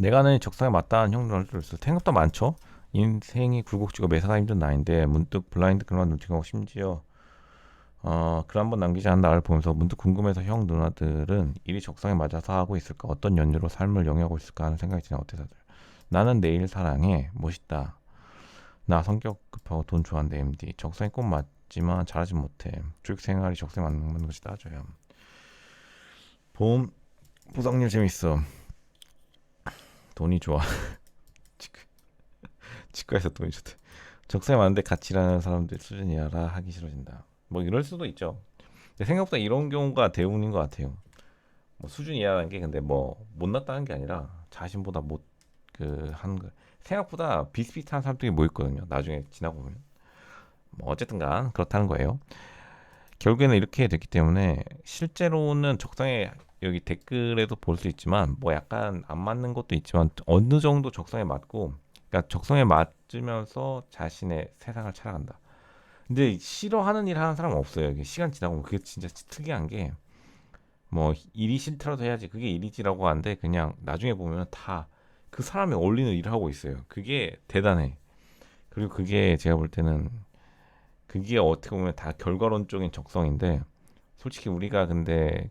내가 하는 적성에 맞다는 형들을. 생각보다 많죠. 인생이 굴곡지고 매사가 힘든 나인데 문득 블라인드 그런 눈팅하고 심지어 어, 글 한 번 남기지 않은 나를 보면서 문득 궁금해서 형 누나들은 일이 적성에 맞아서 하고 있을까? 어떤 연유로 삶을 영위하고 있을까 하는 생각이 드네. 어때 다들? 나는 내일 사랑해. 멋있다. 나 성격 급하고 돈 좋아한다. MD. 적성에 꼭 맞지만 잘하지 못해. 교육 생활이 적성에 맞는 것이 따져요. 보험 보상률 재밌어. 돈이 좋아. 치과, 치과에서 돈이 좋대. 적성에 맞는데 같이 일하는 사람들 수준이라 하기 싫어진다. 뭐 이럴 수도 있죠. 근데 생각보다 이런 경우가 대부분인 것 같아요. 뭐 수준 이하라는 게 근데 뭐 못났다는 게 아니라 자신보다 못그 하는 거 생각보다 비슷비슷한 사람들이 모였거든요. 나중에 지나고 보면 뭐 어쨌든간 그렇다는 거예요. 결국에는 이렇게 됐기 때문에 실제로는 적성에 여기 댓글에도 볼 수 있지만 뭐 약간 안 맞는 것도 있지만 어느 정도 적성에 맞고 그러니까 적성에 맞으면서 자신의 세상을 살아간다. 근데 싫어하는 일 하는 사람 은 없어요. 이게 시간 지나고 그게 진짜 특이한 게 뭐 일이 싫더라도 해야지 그게 일이지라고 하는데 그냥 나중에 보면 다 그 사람에 어울리는 일을 하고 있어요. 그게 대단해. 그리고 그게 제가 볼 때는 그게 어떻게 보면 다 결과론적인 적성인데 솔직히 우리가 근데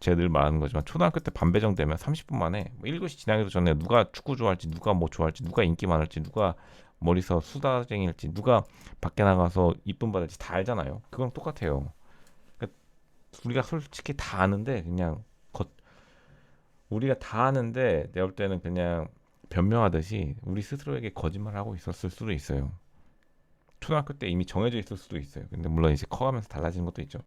그늘 말하는 거지만 초등학교 때 반 배정 되면 30분 만에 뭐 1교시 지나기도 전에 누가 축구 좋아할지 누가 뭐 좋아할지 누가 인기 많을지 누가 머리서 수다쟁일지 누가 밖에 나가서 이쁨 받을지 다 알잖아요. 그거랑 똑같아요. 그러니까 우리가 솔직히 다 아는데 그냥 겉 우리가 다 아는데 내가 볼 때는 그냥 변명하듯이 우리 스스로에게 거짓말을 하고 있었을 수도 있어요. 초등학교 때 이미 정해져 있을 수도 있어요. 근데 물론 이제 커가면서 달라지는 것도 있죠.